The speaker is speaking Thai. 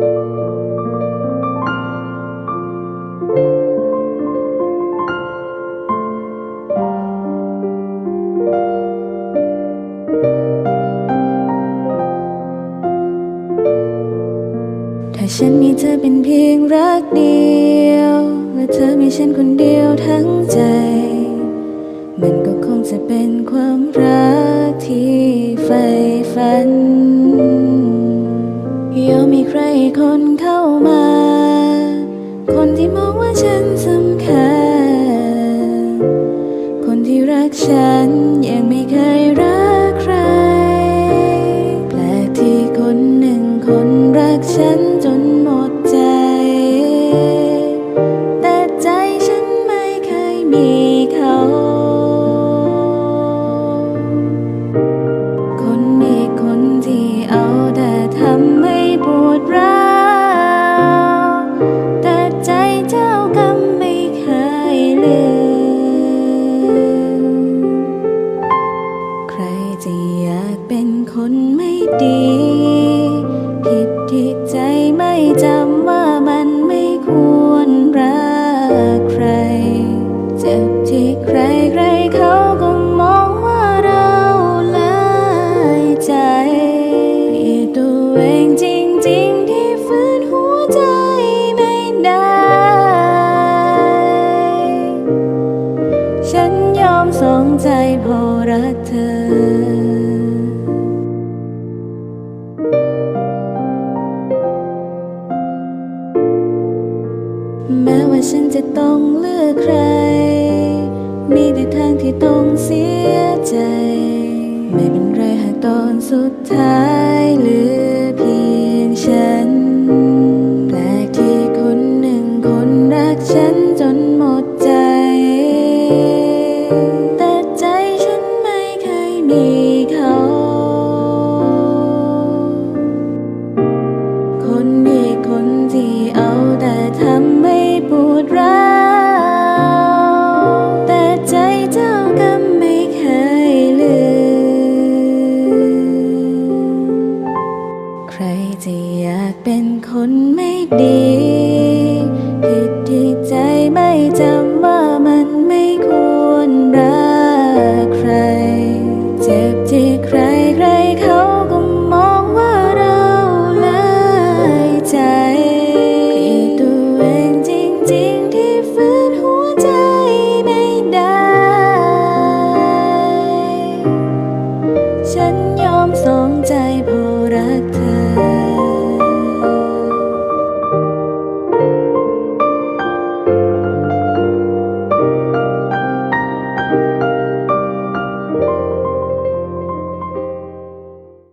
ถ้าฉันมีเธอเป็นเพียงรักเดียว และเธอมีฉันคนเดียวทั้งใจ มันก็คงจะเป็นความรักที่ใฝ่ฝัน ใครคนเข้ามา คนที่มองว่าฉันสำคัญ คนที่รักฉัน ไม่ดี ผิดที่ใจไม่จำว่ามันไม่ควรรักใคร เจ็บที่ใครใครเขาก็มองว่าเราลายใจผิดตัวเองจริง ๆ ที่ฝืนหัวใจไม่ได้ ฉันยอมสองใจพราะรักเธอ แม้ว่าฉันจะต้องเลือกใคร มีแต่ทางที่ต้องเสียใจ ไม่เป็นไรหากตอนสุดท้าย คนไม่ดี ผิดที่ใจไม่จำ